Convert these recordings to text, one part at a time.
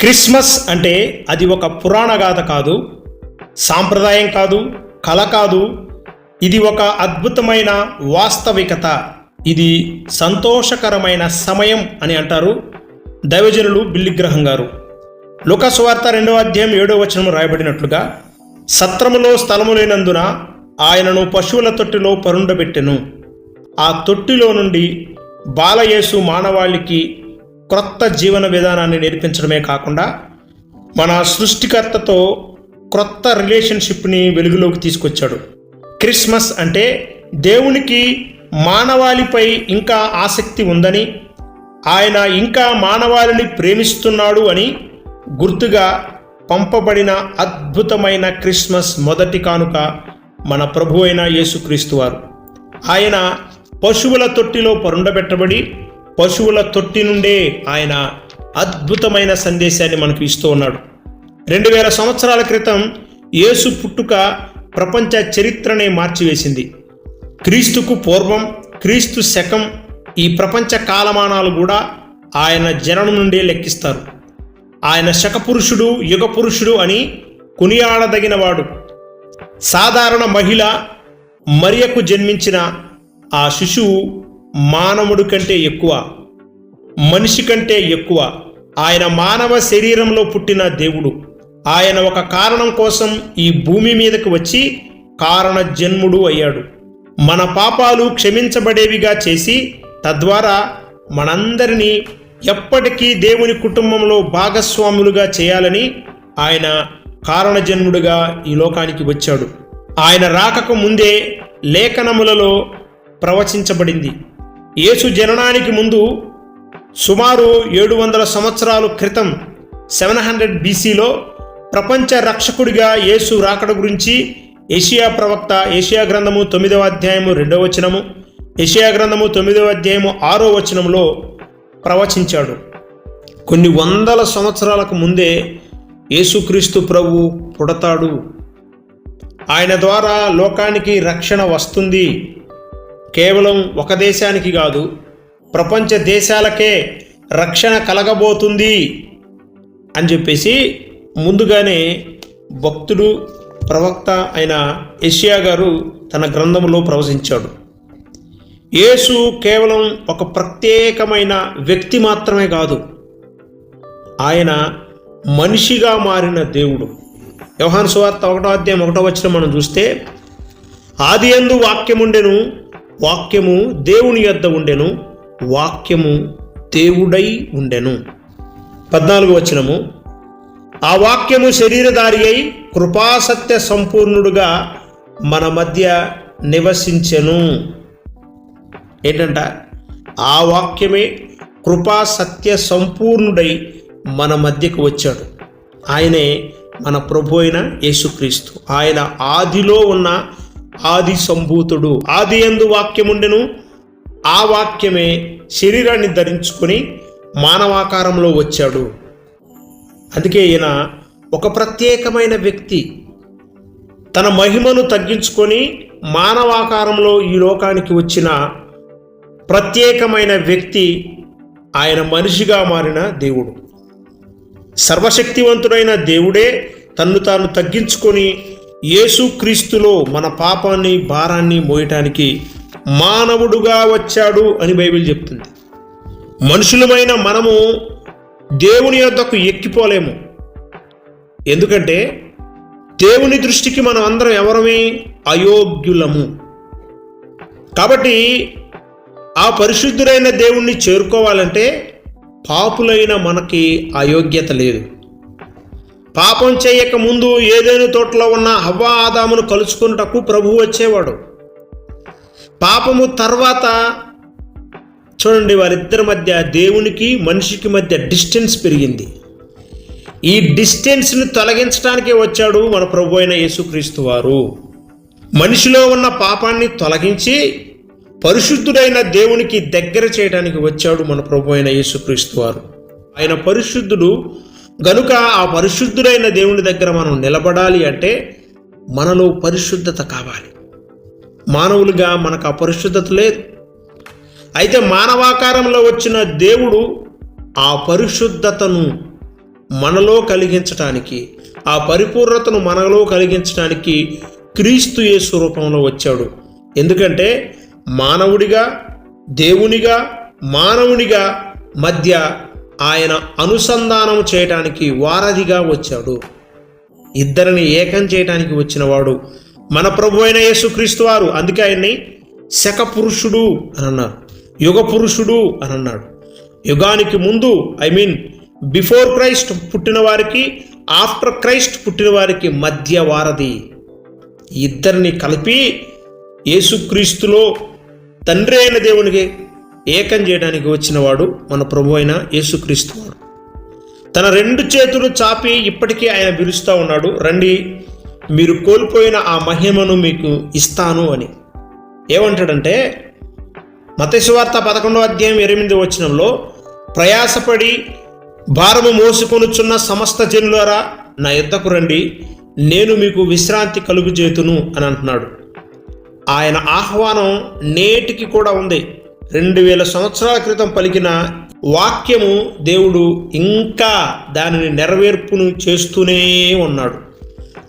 Christmas అంటే అది ఒక పురాణ గాథ కాదు సాంప్రదాయం కాదు కళ కాదు. ఇది ఒక అద్భుతమైన వాస్తవికత. ఇది సంతోషకరమైన సమయం అని అంటారు దైవజనులు బిల్లిగ్రహం గారు. లోకస్వార్త రెండవ అధ్యాయం ఏడో వచనం రాయబడినట్లుగా సత్రములో స్థలము లేనందున ఆయనను పశువుల తొట్టిలో పరుండబెట్టెను. ఆ తొట్టిలో నుండి బాలయేసు మానవాళికి క్రొత్త జీవన విధానాన్ని నేర్పించడమే కాకుండా మన సృష్టికర్తతో క్రొత్త రిలేషన్షిప్ని వెలుగులోకి తీసుకొచ్చాడు. క్రిస్మస్ అంటే దేవునికి మానవాళిపై ఇంకా ఆసక్తి ఉందని ఆయన ఇంకా మానవాళిని ప్రేమిస్తున్నాడు అని గుర్తుగా పంపబడిన అద్భుతమైన క్రిస్మస్ మొదటి కానుక మన ప్రభు అయిన యేసుక్రీస్తు వారు. ఆయన పశువుల తొట్టిలో పరుండబెట్టబడి పశువుల తొట్టి నుండే ఆయన అద్భుతమైన సందేశాన్ని మనకు ఇస్తూ ఉన్నాడు. రెండు వేల సంవత్సరాల క్రితం యేసు పుట్టుక ప్రపంచ చరిత్రనే మార్చివేసింది. క్రీస్తుకు పూర్వం క్రీస్తు శకం ఈ ప్రపంచ కాలమానాలు కూడా ఆయన జననం నుండే లెక్కిస్తారు. ఆయన శకపురుషుడు యుగ పురుషుడు అని కొనియాడదగినవాడు. సాధారణ మహిళ మరియకు జన్మించిన ఆ శిశువు మానవుడి కంటే ఎక్కువ మనిషి కంటే ఎక్కువ. ఆయన మానవ శరీరంలో పుట్టిన దేవుడు. ఆయన ఒక కారణం కోసం ఈ భూమి మీదకి వచ్చి కారణ జన్ముడు అయ్యాడు. మన పాపాలు క్షమించబడేవిగా చేసి తద్వారా మనందరినీ ఎప్పటికీ దేవుని కుటుంబంలో భాగస్వాములుగా చేయాలని ఆయన కారణజన్ముడుగా ఈ లోకానికి వచ్చాడు. ఆయన రాకకు ముందే లేఖనములలో ప్రవచించబడింది. యేసు జననానికి ముందు సుమారు ఏడు వందల సంవత్సరాల క్రితం సెవెన్ హండ్రెడ్ బీసీలో ప్రపంచ రక్షకుడిగా యేసు రాకడ గురించి ఏషియా ప్రవక్త ఏషియా గ్రంథము తొమ్మిదవ అధ్యాయము రెండవ వచనము ఏషియా గ్రంథము తొమ్మిదవ అధ్యాయము ఆరో వచనంలో ప్రవచించాడు. కొన్ని వందల సంవత్సరాలకు ముందే యేసుక్రీస్తు ప్రభు పుడతాడు. ఆయన ద్వారా లోకానికి రక్షణ వస్తుంది. కేవలం ఒక దేశానికి కాదు ప్రపంచ దేశాలకే రక్షణ కలగబోతుంది అని చెప్పేసి ముందుగానే భక్తుడు ప్రవక్త అయిన ఏషియా గారు తన గ్రంథంలో ప్రవచించాడు. యేసు కేవలం ఒక ప్రత్యేకమైన వ్యక్తి మాత్రమే కాదు ఆయన మనిషిగా మారిన దేవుడు. వ్యవహాన్ సువార్త ఒకటో అధ్యాయం ఒకటో వచ్చిన మనం చూస్తే ఆది ఎందు వాక్యముండెను వాక్యము దేవుని యొద్ద ఉండెను వాక్యము దేవుడై ఉండెను. పద్నాలుగు వచనము ఆ వాక్యము శరీరధారి అయి కృపాసత్య సంపూర్ణుడుగా మన మధ్య నివసించెను. ఏంటంట? ఆ వాక్యమే కృపా సత్య సంపూర్ణుడై మన మధ్యకు వచ్చాడు. ఆయనే మన ప్రభు అయిన యేసుక్రీస్తు. ఆయన ఆదిలో ఉన్న ఆది సంభూతుడు. ఆది ఎందు వాక్యముండెను. ఆ వాక్యమే శరీరాన్ని ధరించుకొని మానవాకారంలో వచ్చాడు. అందుకే ఈయన ఒక ప్రత్యేకమైన వ్యక్తి. తన మహిమను తగ్గించుకొని మానవాకారంలో ఈ లోకానికి వచ్చిన ప్రత్యేకమైన వ్యక్తి ఆయన మనిషిగా మారిన దేవుడు. సర్వశక్తివంతుడైన దేవుడే తన్ను తాను తగ్గించుకొని యేసుక్రీస్తులో మన పాపాన్ని భారాన్ని మోయటానికి మానవుడుగా వచ్చాడు అని బైబిల్ చెప్తుంది. మనుషులమైన మనము దేవుని యొద్దకు ఎక్కిపోలేము. ఎందుకంటే దేవుని దృష్టికి మనం అందరం ఎవరమే అయోగ్యులము. కాబట్టి ఆ పరిశుద్ధుడైన దేవుణ్ణి చేరుకోవాలంటే పాపులైన మనకి అయోగ్యత లేదు. పాపం చేయక ముందు ఏదైనా తోటలో ఉన్న హవ్వ ఆదామును కలుసుకున్నటకు ప్రభు వచ్చేవాడు. పాపము తర్వాత చూడండి వారిద్దరి మధ్య దేవునికి మనిషికి మధ్య డిస్టెన్స్ పెరిగింది. ఈ డిస్టెన్స్ని తొలగించడానికే వచ్చాడు మన ప్రభు అయిన యేసుక్రీస్తు వారు. మనిషిలో ఉన్న పాపాన్ని తొలగించి పరిశుద్ధుడైన దేవునికి దగ్గర చేయడానికి వచ్చాడు మన ప్రభు అయిన యేసుక్రీస్తు వారు. ఆయన పరిశుద్ధుడు గనుక ఆ పరిశుద్ధుడైన దేవుని దగ్గర మనం నిలబడాలి అంటే మనలో పరిశుద్ధత కావాలి. మానవులుగా మనకు ఆ పరిశుద్ధత లేదు. అయితే మానవాకారంలో వచ్చిన దేవుడు ఆ పరిశుద్ధతను మనలో కలిగించటానికి ఆ పరిపూర్ణతను మనలో కలిగించడానికి క్రీస్తు యేసు రూపంలో వచ్చాడు. ఎందుకంటే మానవుడిగా దేవునిగా మానవునిగా మధ్య ఆయన అనుసంధానం చేయటానికి వారధిగా వచ్చాడు. ఇద్దరిని ఏకం చేయటానికి వచ్చినవాడు మన ప్రభు అయిన యేసుక్రీస్తు వారు. అందుకే ఆయన్ని శక పురుషుడు అని అన్నారు. యుగ పురుషుడు అని అన్నాడు. యుగానికి ముందు ఐ మీన్ బిఫోర్ క్రైస్ట్ పుట్టిన వారికి ఆఫ్టర్ క్రైస్ట్ పుట్టిన వారికి మధ్య వారధి. ఇద్దరిని కలిపి యేసుక్రీస్తులో తండ్రి అయిన దేవునికి ఏకం చేయడానికి వచ్చినవాడు మన ప్రభు అయిన యేసుక్రీస్తు వాడు. తన రెండు చేతులు చాపి ఇప్పటికీ ఆయన పిలుస్తూ ఉన్నాడు. రండి మీరు కోల్పోయిన ఆ మహిమను మీకు ఇస్తాను అని. ఏమంటాడంటే మతశవార్త పదకొండవ అధ్యాయం ఎనిమిది వచనంలో ప్రయాసపడి భారము మోసుకొనుచున్న సమస్త జనులారా నా యుద్ధకు రండి నేను మీకు విశ్రాంతి కలుగు చేతును అని అంటున్నాడు. ఆయన ఆహ్వానం నేటికి కూడా ఉంది. రెండు వేల సంవత్సరాల క్రితం పలికిన వాక్యము దేవుడు ఇంకా దానిని నెరవేర్పును చేస్తూనే ఉన్నాడు.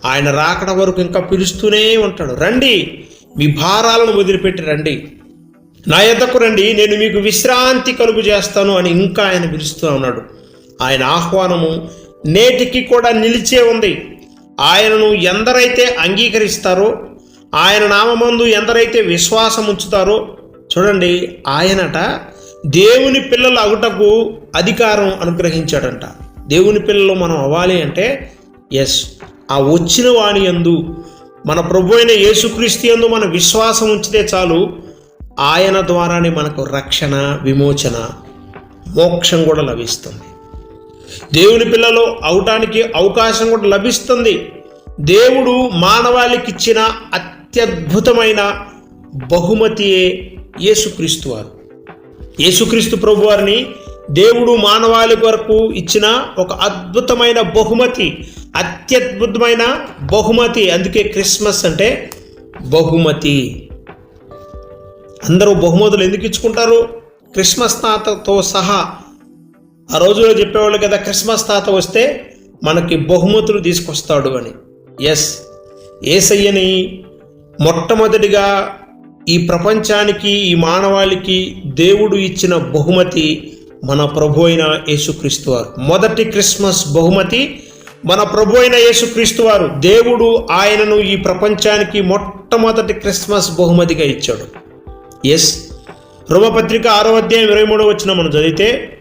ఆయన రాకడ వరకు ఇంకా పిలుస్తూనే ఉంటాడు. రండి మీ భారాలను వదిలిపెట్టి రండి. నా ఎద్దకు రండి నేను మీకు విశ్రాంతి కలుగు చేస్తాను అని ఇంకా ఆయన పిలుస్తూ ఉన్నాడు. ఆయన ఆహ్వానము నేటికి కూడా నిలిచే ఉంది. ఆయనను ఎందరైతే అంగీకరిస్తారో ఆయన నామందు ఎందరైతే విశ్వాసం ఉంచుతారో చూడండి ఆయనట దేవుని పిల్లలు అగుటకు అధికారం అనుగ్రహించాడంట. దేవుని పిల్లలు మనం అవ్వాలి అంటే ఎస్ ఆ వచ్చిన వాణి యందు మన ప్రభు అయిన యేసుక్రీస్తు యందు మన విశ్వాసం ఉంచితే చాలు. ఆయన ద్వారానే మనకు రక్షణ విమోచన మోక్షం కూడా లభిస్తుంది. దేవుని పిల్లలు అవటానికి అవకాశం కూడా లభిస్తుంది. దేవుడు మానవాళికిచ్చిన అత్యద్భుతమైన బహుమతియే యేసుక్రీస్తు వారు. యేసుక్రీస్తు ప్రభు వారిని దేవుడు మానవాళి వరకు ఇచ్చిన ఒక అద్భుతమైన బహుమతి అత్యద్భుతమైన బహుమతి. అందుకే క్రిస్మస్ అంటే బహుమతి. అందరూ బహుమతులు ఎందుకు ఇచ్చుకుంటారు? క్రిస్మస్ తాతతో సహా. ఆ రోజులో చెప్పేవాళ్ళు కదా క్రిస్మస్ తాత వస్తే మనకి బహుమతులు తీసుకొస్తాడు అని. ఎస్ ఏసయ్యని మొట్టమొదటిగా ఈ ప్రపంచానికి ఈ మానవాళికి దేవుడు ఇచ్చిన బహుమతి మన ప్రభు అయిన యేసుక్రీస్తు వారు. మొదటి క్రిస్మస్ బహుమతి మన ప్రభు అయిన యేసుక్రీస్తు వారు. దేవుడు ఆయనను ఈ ప్రపంచానికి మొట్టమొదటి క్రిస్మస్ బహుమతిగా ఇచ్చాడు. ఎస్ రోమపత్రిక ఆరో అధ్యాయం ఇరవై మూడో వచ్చిన మనం చదివితే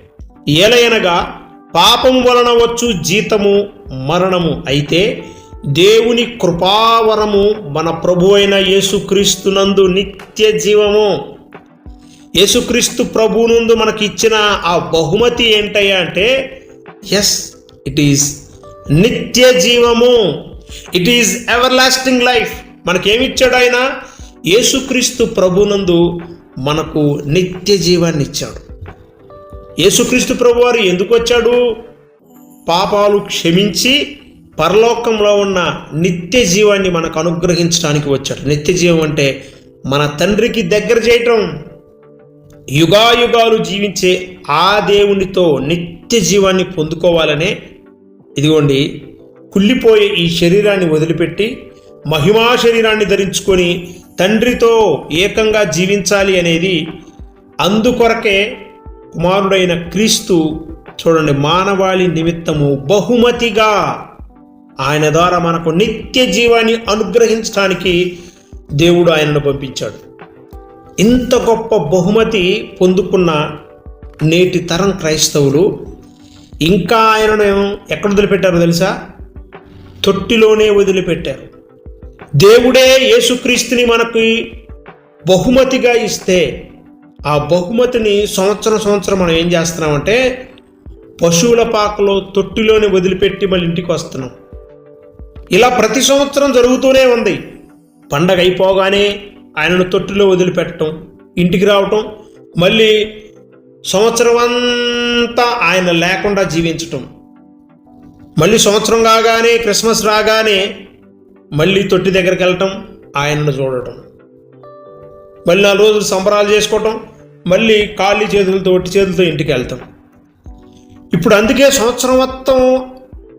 ఏలయనగా పాపము వలన వచ్చు జీతము మరణము. అయితే దేవుని కృపావరము మన ప్రభు అయిన యేసుక్రీస్తునందు నిత్య జీవము. యేసుక్రీస్తు ప్రభునందు మనకి ఇచ్చిన ఆ బహుమతి ఏంటయ్యా అంటే ఎస్ ఇట్ ఈస్ నిత్య జీవము. It is everlasting life మనకేమిచ్చాడు ఆయన? యేసుక్రీస్తు ప్రభునందు మనకు నిత్య జీవాన్ని ఇచ్చాడు. యేసుక్రీస్తు ప్రభువారు ఎందుకు వచ్చాడు పాపాలు క్షమించి పరలోకంలో ఉన్న నిత్య జీవాన్ని మనకు అనుగ్రహించడానికి వచ్చాడు. నిత్య జీవం అంటే మన తండ్రికి దగ్గర చేయటం. యుగాయుగాలు జీవించే ఆ దేవునితో నిత్య జీవాన్ని పొందుకోవాలనే ఇదిగోండి కుళ్ళిపోయే ఈ శరీరాన్ని వదిలిపెట్టి మహిమా శరీరాన్ని ధరించుకొని తండ్రితో ఏకంగా జీవించాలి అనేది అందుకొరకే కుమారుడైన క్రీస్తు చూడండి మానవాళి నిమిత్తము బహుమతిగా ఆయన ద్వారా మనకు నిత్య జీవాన్ని అనుగ్రహించడానికి దేవుడు ఆయనను పంపించాడు. ఇంత గొప్ప బహుమతి పొందుకున్న నేటి తరం క్రైస్తవులు ఇంకా ఆయనను ఎక్కడ వదిలిపెట్టారో తెలుసా? తొట్టిలోనే వదిలిపెట్టారు. దేవుడే యేసుక్రీస్తుని మనకి బహుమతిగా ఇస్తే ఆ బహుమతిని సంవత్సరం సంవత్సరం మనం ఏం చేస్తున్నామంటే పశువుల పాకలో తొట్టిలోనే వదిలిపెట్టి మళ్ళీ ఇంటికి వస్తున్నాం. ఇలా ప్రతి సంవత్సరం జరుగుతూనే ఉంది. పండగ అయిపోగానే ఆయనను తొట్టిలో వదిలిపెట్టడం ఇంటికి రావటం మళ్ళీ సంవత్సరం అంతా ఆయన లేకుండా జీవించటం. మళ్ళీ సంవత్సరం కాగానే క్రిస్మస్ రాగానే మళ్ళీ తొట్టి దగ్గరికి వెళ్ళటం ఆయనను చూడటం. మళ్ళీ నాలుగు రోజులు సంబరాలు చేసుకోవటం మళ్ళీ ఖాళీ చేతులతో ఒట్టి చేతులతో ఇంటికి వెళ్తాం. ఇప్పుడు అందుకే సంవత్సరం మొత్తం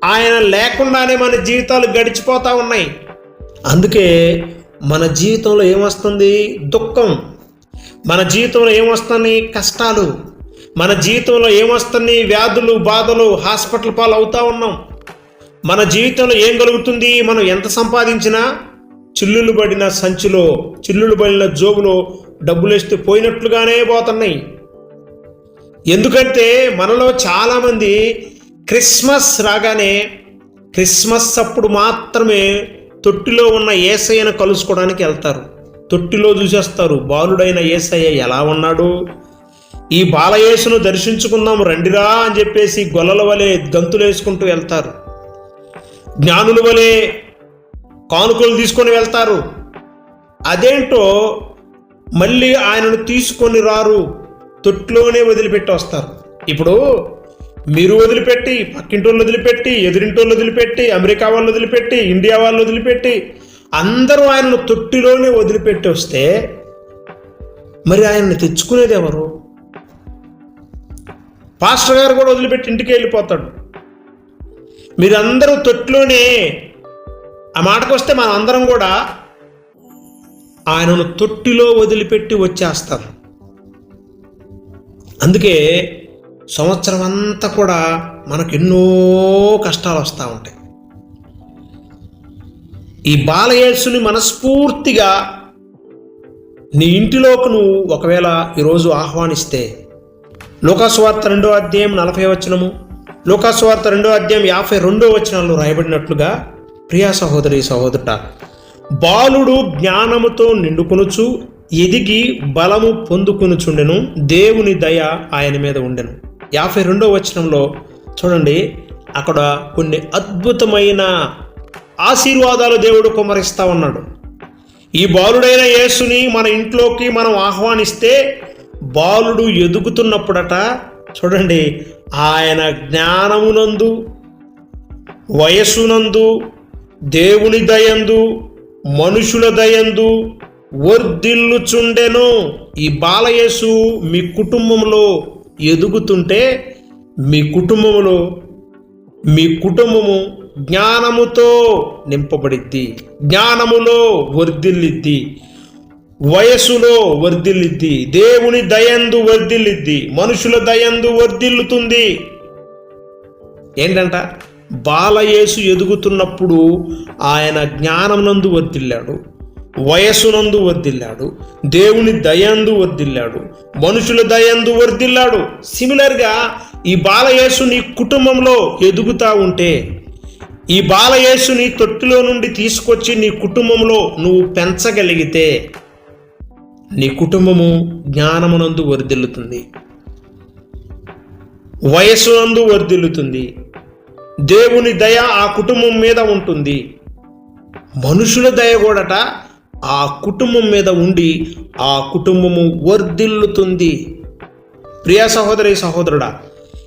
ఆయన లేకుండానే మన జీవితాలు గడిచిపోతూ ఉన్నాయి. అందుకే మన జీవితంలో ఏమొస్తుంది? దుఃఖం. మన జీవితంలో ఏమొస్తున్నాయి కష్టాలు. మన జీవితంలో ఏమొస్తున్నాయి వ్యాధులు బాధలు హాస్పిటల్ పాలు అవుతూ ఉన్నాం. మన జీవితంలో ఏం కలుగుతుంది? మనం ఎంత సంపాదించినా చిల్లులు పడిన సంచిలో చిల్లులు పడిన జోబులో డబ్బులు వేస్తే పోయినట్లుగానే పోతున్నాయి. ఎందుకంటే మనలో చాలామంది క్రిస్మస్ రాగానే క్రిస్మస్ అప్పుడు మాత్రమే తొట్టిలో ఉన్న ఏసయ్యను కలుసుకోవడానికి వెళ్తారు. తొట్టిలో చూసేస్తారు బాలుడైన ఏసయ్య ఎలా ఉన్నాడు? ఈ బాలయేసును దర్శించుకుందాం రండిరా అని చెప్పేసి గొల్లల వలె గంతులు వేసుకుంటూ వెళ్తారు. జ్ఞానుల వలె కానుకలు తీసుకొని వెళ్తారు. అదేంటో మళ్ళీ ఆయనను తీసుకొని రారు తొట్లోనే వదిలిపెట్టి వస్తారు ఇప్పుడు మీరు వదిలిపెట్టి పక్కింటోళ్ళు వదిలిపెట్టి ఎదురింటోళ్ళు వదిలిపెట్టి అమెరికా వాళ్ళు వదిలిపెట్టి ఇండియా వాళ్ళు వదిలిపెట్టి అందరూ ఆయనను తొట్టిలోనే వదిలిపెట్టి వస్తే మరి ఆయన్ని తెచ్చుకునేది ఎవరు? పాస్టర్ గారు కూడా వదిలిపెట్టి ఇంటికి వెళ్ళిపోతాడు. మీరందరూ తొట్టిలోనే ఆ మాటకు వస్తే మనం అందరం కూడా ఆయనను తొట్టిలో వదిలిపెట్టి వచ్చేస్తాం. అందుకే సంవత్సరం అంతా కూడా మనకు ఎన్నో కష్టాలు వస్తూ ఉంటాయి. ఈ బాలయేసుని మనస్ఫూర్తిగా నీ ఇంటిలోకి నువ్వు ఒకవేళ ఈరోజు ఆహ్వానిస్తే లోకాసువార్త రెండో అధ్యాయం నలభై వచనము లోకాసువార్త రెండో అధ్యాయం యాభై రెండో వచనాల్లో రాయబడినట్లుగా ప్రియా సహోదరి సహోదరుట బాలుడు జ్ఞానముతో నిండుకొనుచు ఎదిగి బలము పొందుకొనుచుండెను దేవుని దయ ఆయన మీద ఉండెను. యాభై రెండో వచనంలో చూడండి అక్కడ కొన్ని అద్భుతమైన ఆశీర్వాదాలు దేవుడు కుమరిస్తా ఉన్నాడు. ఈ బాలుడైన యేసుని మన ఇంట్లోకి మనం ఆహ్వానిస్తే బాలుడు ఎదుగుతున్నప్పుడట చూడండి ఆయన జ్ఞానమునందు వయస్సునందు దేవుని దయందు మనుషుల దయందు వర్ధిల్లుచుండెను. ఈ బాలయేసు మీ కుటుంబంలో ఎదుగుతుంటే మీ కుటుంబంలో మీ కుటుంబము జ్ఞానముతో నింపబడిద్ది. జ్ఞానములో వర్ధిల్లిద్ది. వయస్సులో వర్ధిల్లిద్ది. దేవుని దయందు వర్ధిల్లిద్ది. మనుషుల దయందు వర్ధిల్లుతుంది. ఏంటంట? బాలయేసు ఎదుగుతున్నప్పుడు ఆయన జ్ఞానం నందు వర్ధిల్లాడు. వయస్సునందు వర్దిల్లాడు దేవుని దయందు వర్దిల్లాడు మనుషుల దయందు వర్దిల్లాడు సిమిలర్గా ఈ బాలయేసు నీ కుటుంబంలో ఎదుగుతా ఉంటే ఈ బాలయేసుని తొట్టిలో నుండి తీసుకొచ్చి నీ కుటుంబంలో నువ్వు పెంచగలిగితే నీ కుటుంబము జ్ఞానమునందు వర్ధిల్లుతుంది. వయస్సునందు వర్ధిల్లుతుంది. దేవుని దయ ఆ కుటుంబం మీద ఉంటుంది. మనుషుల దయ కూడాట ఆ కుటుంబం మీద ఉండి ఆ కుటుంబము వర్ధిల్లుతుంది. ప్రియ సహోదరి సహోదరుడా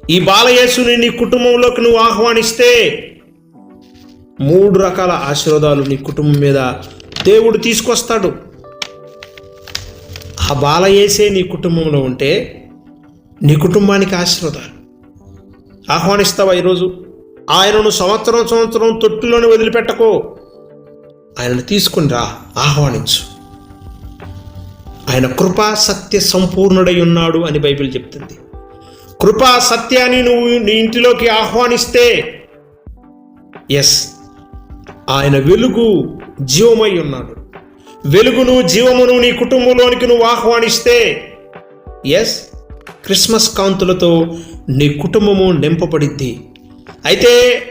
ఈ బాలయేసుని నీ కుటుంబంలోకి నువ్వు ఆహ్వానిస్తే మూడు రకాల ఆశీర్వాదాలు నీ కుటుంబం మీద దేవుడు తీసుకొస్తాడు. ఆ బాలయేసే నీ కుటుంబంలో ఉంటే నీ కుటుంబానికి ఆశీర్వాదాలు. ఆహ్వానిస్తావా ఈరోజు? ఆయనను సంవత్సరం సంవత్సరం తొట్టులోనే వదిలిపెట్టకో. ఆయనను తీసుకుని రా ఆహ్వానించు. ఆయన కృపా సత్య సంపూర్ణుడై ఉన్నాడు అని బైబిల్ చెప్తుంది. కృపా సత్యాన్ని నువ్వు నీ ఇంటిలోకి ఆహ్వానిస్తే ఎస్ ఆయన వెలుగు జీవమై ఉన్నాడు. వెలుగును జీవమును నీ కుటుంబంలోనికి నువ్వు ఆహ్వానిస్తే ఎస్ క్రిస్మస్ కాంతులతో నీ కుటుంబము నింపబడిద్ది. అయితే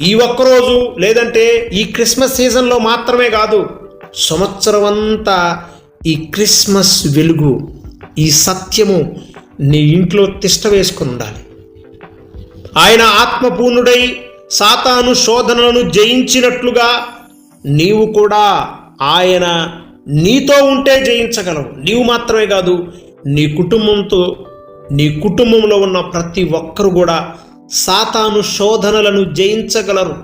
ఈ ఒక్కరోజు లేదంటే ఈ క్రిస్మస్ సీజన్లో మాత్రమే కాదు సంవత్సరం అంతా ఈ క్రిస్మస్ వెలుగు ఈ సత్యము నీ ఇంట్లో తిష్ట వేసుకుని ఉండాలి. ఆయన ఆత్మపూర్ణుడై సాతాను శోధనలను జయించినట్లుగా నీవు కూడా ఆయన నీతో ఉంటే జయించగలవు. నీవు మాత్రమే కాదు నీ కుటుంబంతో నీ కుటుంబంలో ఉన్న ప్రతి ఒక్కరు కూడా సాతాను శోధనలను జయించగలరు.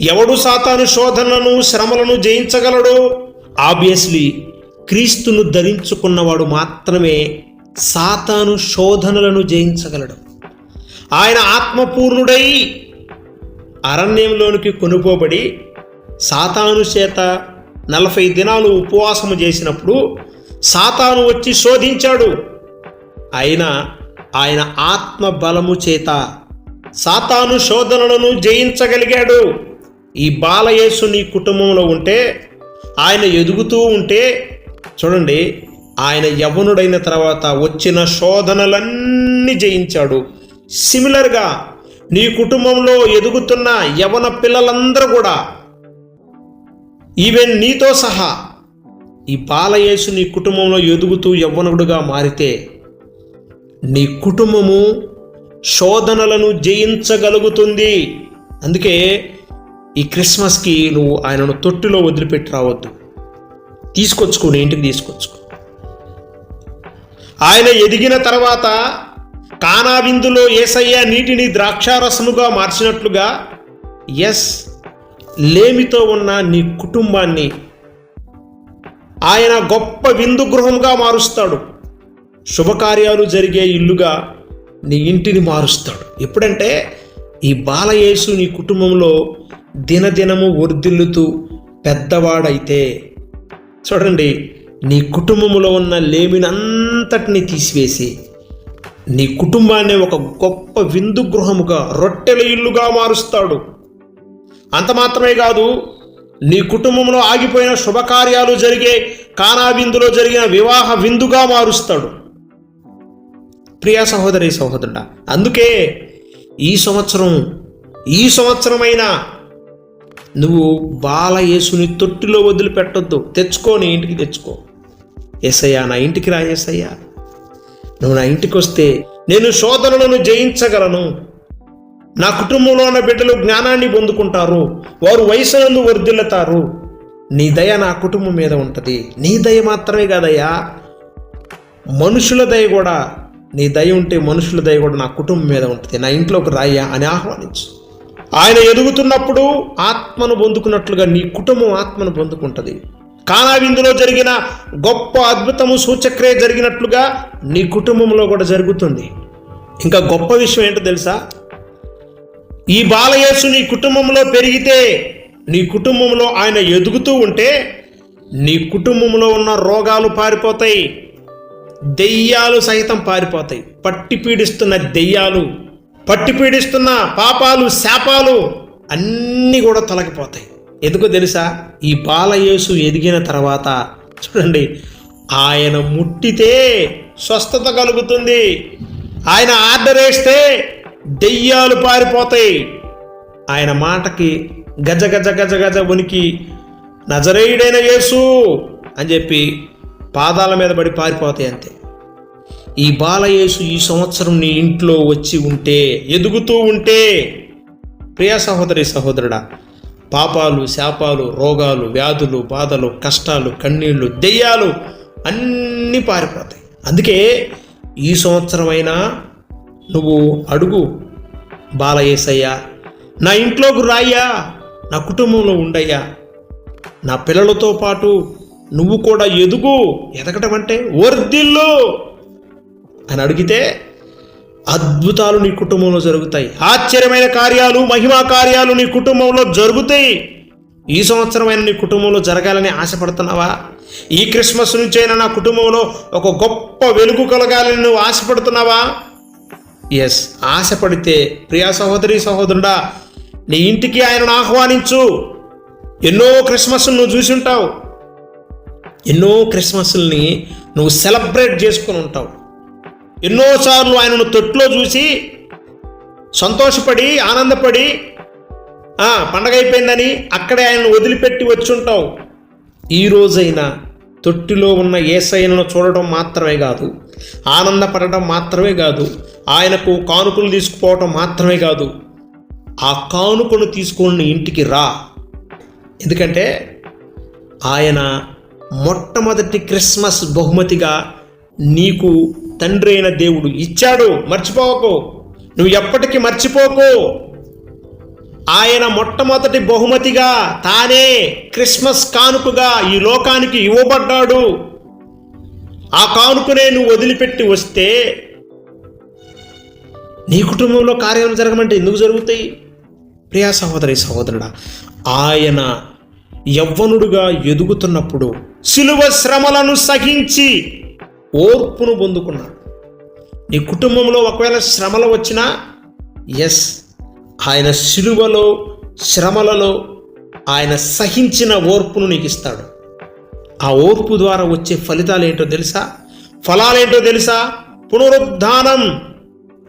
ఎవడు సాతాను శోధనలను శ్రమలను జయించగలడు? ఆబ్వియస్లీ క్రీస్తును ధరించుకున్నవాడు మాత్రమే సాతాను శోధనలను జయించగలడు. ఆయన ఆత్మపూర్ణుడై అరణ్యంలోనికి కొనుకోబడి సాతాను చేత నలభై దినాలు ఉపవాసము చేసినప్పుడు సాతాను వచ్చి శోధించాడు. అయినా ఆయన ఆత్మ బలము చేత సాతాను శోధనలను జయించగలిగాడు. ఈ బాలయేసు నీ కుటుంబంలో ఉంటే ఆయన ఎదుగుతూ ఉంటే చూడండి ఆయన యవనుడైన తర్వాత వచ్చిన శోధనలన్నీ జయించాడు. సిమిలర్గా నీ కుటుంబంలో ఎదుగుతున్న యవన పిల్లలందరూ కూడా ఈవెన్ నీతో సహా ఈ బాలయేసు నీ కుటుంబంలో ఎదుగుతూ యవ్వనుడుగా మారితే నీ కుటుంబము శోధనలను జయించగలుగుతుంది. అందుకే ఈ క్రిస్మస్కి నువ్వు ఆయనను తొట్టిలో వదిలిపెట్టి రావద్దు. తీసుకొచ్చుకో నీ ఇంటికి తీసుకొచ్చుకో. ఆయన ఎదిగిన తర్వాత కానా విందులో ఏసయ్య నీటిని ద్రాక్షారసముగా మార్చినట్లుగా ఎస్ లేమితో ఉన్న నీ కుటుంబాన్ని ఆయన గొప్ప విందు గృహంగా మారుస్తాడు. శుభకార్యాలు జరిగే ఇల్లుగా నీ ఇంటిని మారుస్తాడు. ఎప్పుడంటే ఈ బాలయేసు నీ కుటుంబంలో దినదినము వర్ధిల్లుతూ పెద్దవాడైతే. చూడండి నీ కుటుంబంలో ఉన్న లేమినంతటిని తీసివేసి నీ కుటుంబాన్ని ఒక గొప్ప విందు గృహముగా రొట్టెల ఇల్లుగా మారుస్తాడు. అంత మాత్రమే కాదు నీ కుటుంబంలో ఆగిపోయిన శుభకార్యాలు జరిగే కానా విందులో జరిగిన వివాహ విందుగా మారుస్తాడు. ప్రియా సహోదరి సహోదరుడా అందుకే ఈ సంవత్సరం ఈ సంవత్సరమైనా నువ్వు బాలయేసుని తొట్టిలో వదిలిపెట్టొద్దు. తెచ్చుకో నీ ఇంటికి తెచ్చుకో. ఎస్ఐయా నా ఇంటికి రా ఎస్ఐయా నువ్వు నా ఇంటికి వస్తే నేను శోధనలను జయించగలను. నా కుటుంబంలో ఉన్న బిడ్డలు జ్ఞానాన్ని పొందుకుంటారు. వారు వయసునందు వర్ధిల్లుతారు. నీ దయ నా కుటుంబం మీద ఉంటుంది. నీ దయ మాత్రమే కాదయ్యా. మనుషుల దయ కూడా నీ దయ ఉంటే మనుషుల దయ కూడా నా కుటుంబం మీద ఉంటుంది. నా ఇంట్లోకి రాయ్యా అని ఆహ్వానించు. ఆయన ఎదుగుతున్నప్పుడు ఆత్మను పొందుకున్నట్లుగా నీ కుటుంబం ఆత్మను పొందుకుంటుంది. కానా విందులో జరిగిన గొప్ప అద్భుతము సూచక్రియ జరిగినట్లుగా నీ కుటుంబంలో కూడా జరుగుతుంది. ఇంకా గొప్ప విషయం ఏంటో తెలుసా? ఈ బాలయేసు నీ కుటుంబంలో పెరిగితే నీ కుటుంబంలో ఆయన ఎదుగుతూ ఉంటే నీ కుటుంబంలో ఉన్న రోగాలు పారిపోతాయి. దెయ్యాలు సహితం పారిపోతాయి. పట్టి పీడిస్తున్న దెయ్యాలు పట్టి పీడిస్తున్న పాపాలు శాపాలు అన్నీ కూడా తొలగిపోతాయి. ఎందుకో తెలుసా? ఈ బాలయేసు ఎదిగిన తర్వాత చూడండి ఆయన ముట్టితే స్వస్థత కలుగుతుంది. ఆయన ఆర్డర్ వేస్తే దెయ్యాలు పారిపోతాయి. ఆయన మాటకి గజ గజ గజ గజ ఉనికి నజరేయుడైన యేసు అని చెప్పి పాదాల మీద పడి పారిపోతాయి అంతే. ఈ బాలయేసు ఈ సంవత్సరం నీ ఇంట్లో వచ్చి ఉంటే ఎదుగుతూ ఉంటే ప్రియ సహోదరి సహోదరుడా పాపాలు శాపాలు రోగాలు వ్యాధులు బాధలు కష్టాలు కన్నీళ్ళు దెయ్యాలు అన్నీ పారిపోతాయి. అందుకే ఈ సంవత్సరమైనా నువ్వు అడుగు బాలయేసయ్యా నా ఇంట్లోకి రాయ్యా నా కుటుంబంలో ఉండయ్యా నా పిల్లలతో పాటు నువ్వు కూడా ఎదుగు ఎదగటం అంటే వర్ధిల్లు అని అడిగితే అద్భుతాలు నీ కుటుంబంలో జరుగుతాయి. ఆశ్చర్యమైన కార్యాలు మహిమా కార్యాలు నీ కుటుంబంలో జరుగుతాయి. ఈ సంవత్సరమైన నీ కుటుంబంలో జరగాలని ఆశపడుతున్నావా? ఈ క్రిస్మస్ నుంచైనా నా కుటుంబంలో ఒక గొప్ప వెలుగు కలగాలని నువ్వు ఆశపడుతున్నావా? ఎస్ ఆశపడితే ప్రియా సహోదరి సహోదరుడా నీ ఇంటికి ఆయనను ఆహ్వానించు. ఎన్నో క్రిస్మస్ నువ్వు చూసి ఉంటావు. ఎన్నో క్రిస్మస్ని నువ్వు సెలబ్రేట్ చేసుకుని ఉంటావు. ఎన్నోసార్లు ఆయనను తొట్లో చూసి సంతోషపడి ఆనందపడి పండగ అయిపోయిందని అక్కడే ఆయనను వదిలిపెట్టి వచ్చుంటావు ఈ రోజైనా తొట్టిలో ఉన్న ఏసైనను చూడడం మాత్రమే కాదు ఆనందపడటం మాత్రమే కాదు ఆయనకు కానుకలు తీసుకుపోవటం మాత్రమే కాదు ఆ కానుకను తీసుకొని ఇంటికి రా. ఎందుకంటే ఆయన మొట్టమొదటి క్రిస్మస్ బహుమతిగా నీకు తండ్రి అయిన దేవుడు ఇచ్చాడు. మర్చిపోకు. నువ్వు ఎప్పటికీ మర్చిపోకు. ఆయన మొట్టమొదటి బహుమతిగా తానే క్రిస్మస్ కానుకగా ఈ లోకానికి ఇవ్వబడ్డాడు. ఆ కానుకనే నువ్వు వదిలిపెట్టి వస్తే నీ కుటుంబంలో కార్యాలు జరగమంటే ఎందుకు జరుగుతాయి? ప్రియా సహోదరి సహోదరుడా ఆయన యవ్వనుడుగా ఎదుగుతున్నప్పుడు సిలువ శ్రమలను సహించి ఓర్పును పొందుకున్నాడు నీ కుటుంబంలో ఒకవేళ శ్రమలు వచ్చినా ఎస్ ఆయన సిలువలో శ్రమలలో ఆయన సహించిన ఓర్పును నీకు ఇస్తాడు. ఆ ఓర్పు ద్వారా వచ్చే ఫలితాలు ఏంటో తెలుసా? ఫలాలేంటో తెలుసా? పునరుద్ధానం.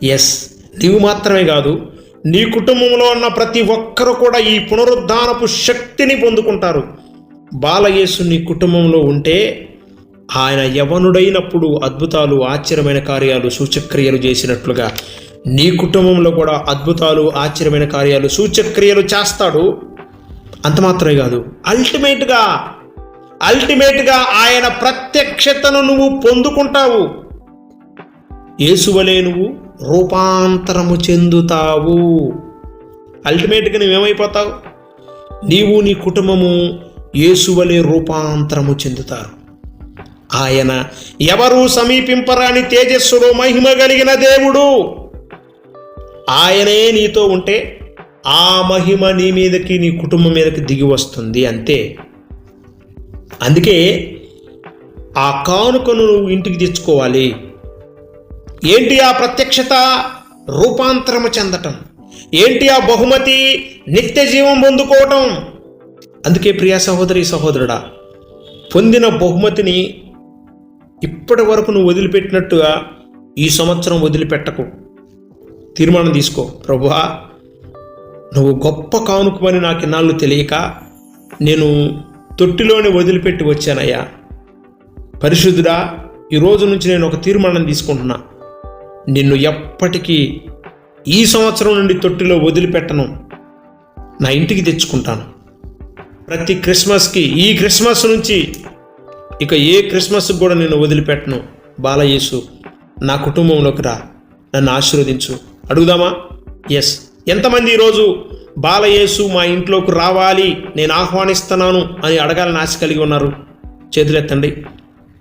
ఎస్ నీవు మాత్రమే కాదు నీ కుటుంబంలో ఉన్న ప్రతి ఒక్కరు కూడా ఈ పునరుద్ధానపు శక్తిని పొందుకుంటారు. బాలయేసు నీ కుటుంబంలో ఉంటే ఆయన యవనుడైనప్పుడు అద్భుతాలు ఆశ్చర్యమైన కార్యాలు సూచక్రియలు చేసినట్లుగా నీ కుటుంబంలో కూడా అద్భుతాలు ఆశ్చర్యమైన కార్యాలు సూచక్రియలు చేస్తాడు. అంత మాత్రమే కాదు. అల్టిమేట్గా అల్టిమేట్గా ఆయన ప్రత్యక్షతను నువ్వు పొందుకుంటావు. యేసువలే నువ్వు రూపాంతరము చెందుతావు. అల్టిమేట్గా నువ్వేమైపోతావు? నీవు నీ కుటుంబము యేసువలే రూపాంతరము చెందుతారు. ఆయన ఎవరు సమీపింపరాని తేజస్సులో మహిమ కలిగిన దేవుడు. ఆయనే నీతో ఉంటే ఆ మహిమ నీ మీదకి నీ కుటుంబం మీదకి దిగి వస్తుంది అంతే. అందుకే ఆ కానుకను నువ్వు ఇంటికి తెచ్చుకోవాలి. ఏంటి ఆ ప్రత్యక్షత? రూపాంతరము చెందటం. ఏంటి ఆ బహుమతి? నిత్య జీవం పొందుకోవటం. అందుకే ప్రియా సహోదరి సహోదరుడా పొందిన బహుమతిని ఇప్పటి వరకు నువ్వు వదిలిపెట్టినట్టుగా ఈ సంవత్సరం వదిలిపెట్టకు. తీర్మానం తీసుకో. ప్రభువా నువ్వు గొప్ప కానుకమని నాకు ఇన్నాళ్ళు తెలియక నేను తొట్టిలోనే వదిలిపెట్టి వచ్చానయ్యా. పరిశుద్ధుడా ఈ రోజు నుంచి నేను ఒక తీర్మానం తీసుకుంటున్నా. నిన్ను ఎప్పటికీ ఈ సంవత్సరం నుండి తొట్టిలో వదిలిపెట్టను. నా ఇంటికి తెచ్చుకుంటాను. ప్రతి క్రిస్మస్కి ఈ క్రిస్మస్ నుంచి ఇక ఏ క్రిస్మస్కి కూడా నేను వదిలిపెట్టను. బాలయేసు నా కుటుంబంలోకి రా. నన్ను ఆశీర్వదించు. అడుగుదామా? ఎస్ ఎంతమంది ఈరోజు బాలయేసు మా ఇంట్లోకి రావాలి నేను ఆహ్వానిస్తున్నాను అని అడగాలని ఆశ కలిగి ఉన్నారు? చేతులెత్తండి.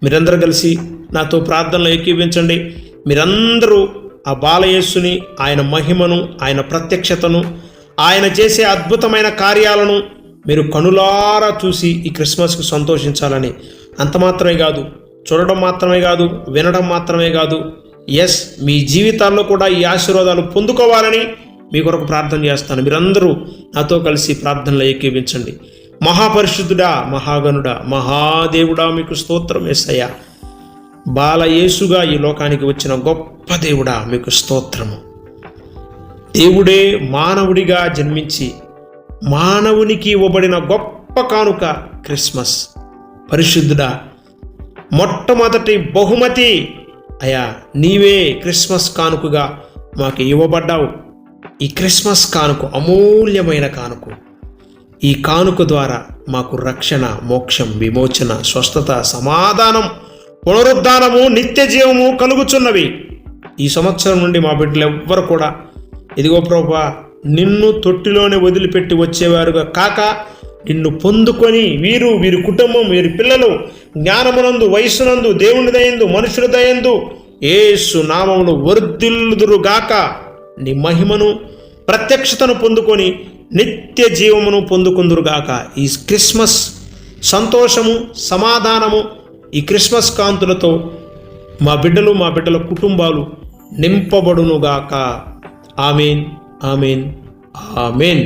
మీరందరూ కలిసి నాతో ప్రార్థనలు ఏకీవించండి మీరందరూ ఆ బాలయేసుని ఆయన మహిమను ఆయన ప్రత్యక్షతను ఆయన చేసే అద్భుతమైన కార్యాలను మీరు కనులారా చూసి ఈ క్రిస్మస్కు సంతోషించాలని. అంత మాత్రమే కాదు చూడడం మాత్రమే కాదు వినడం మాత్రమే కాదు. ఎస్ మీ జీవితాల్లో కూడా ఈ ఆశీర్వాదాలు పొందుకోవాలని మీ కొరకు ప్రార్థన చేస్తాను. మీరందరూ నాతో కలిసి ప్రార్థనలు ఏకీవించండి మహాపరిశుద్ధుడా మహాగనుడా మహాదేవుడా మీకు స్తోత్రం వేసయ్యా బాలయేసుగా ఈ లోకానికి వచ్చిన గొప్ప దేవుడా మీకు స్తోత్రము. దేవుడే మానవుడిగా జన్మించి మానవునికి ఇవ్వబడిన గొప్ప కానుక క్రిస్మస్. పరిశుద్ధుడా మొట్టమొదటి బహుమతి అయా నీవే క్రిస్మస్ కానుకగా మాకు ఇవ్వబడ్డావు. ఈ క్రిస్మస్ కానుక అమూల్యమైన కానుక. ఈ కానుక ద్వారా మాకు రక్షణ మోక్షం విమోచన స్వస్థత సమాధానం పునరుద్ధానము నిత్య జీవము కలుగుచున్నవి. ఈ సంవత్సరం నుండి మా బిడ్డలు ఎవ్వరు కూడా ఇదిగో ప్రభా నిన్ను తొట్టిలోనే వదిలిపెట్టి వచ్చేవారుగా కాక నిన్ను పొందుకొని వీరు వీరి కుటుంబం వీరి పిల్లలు జ్ఞానమునందు వయస్సునందు దేవుని దయందు మనుషుల దయందు ఏసు నామములు వర్ధిల్లుదురుగాక. నీ మహిమను ప్రత్యక్షతను పొందుకొని నిత్య జీవమును పొందుకుందురుగాక. ఈ క్రిస్మస్ సంతోషము సమాధానము ఈ క్రిస్మస్ కాంతులతో మా బిడ్డలు మా బిడ్డల కుటుంబాలు నింపబడునుగాక. ఆమెన్. Amen amen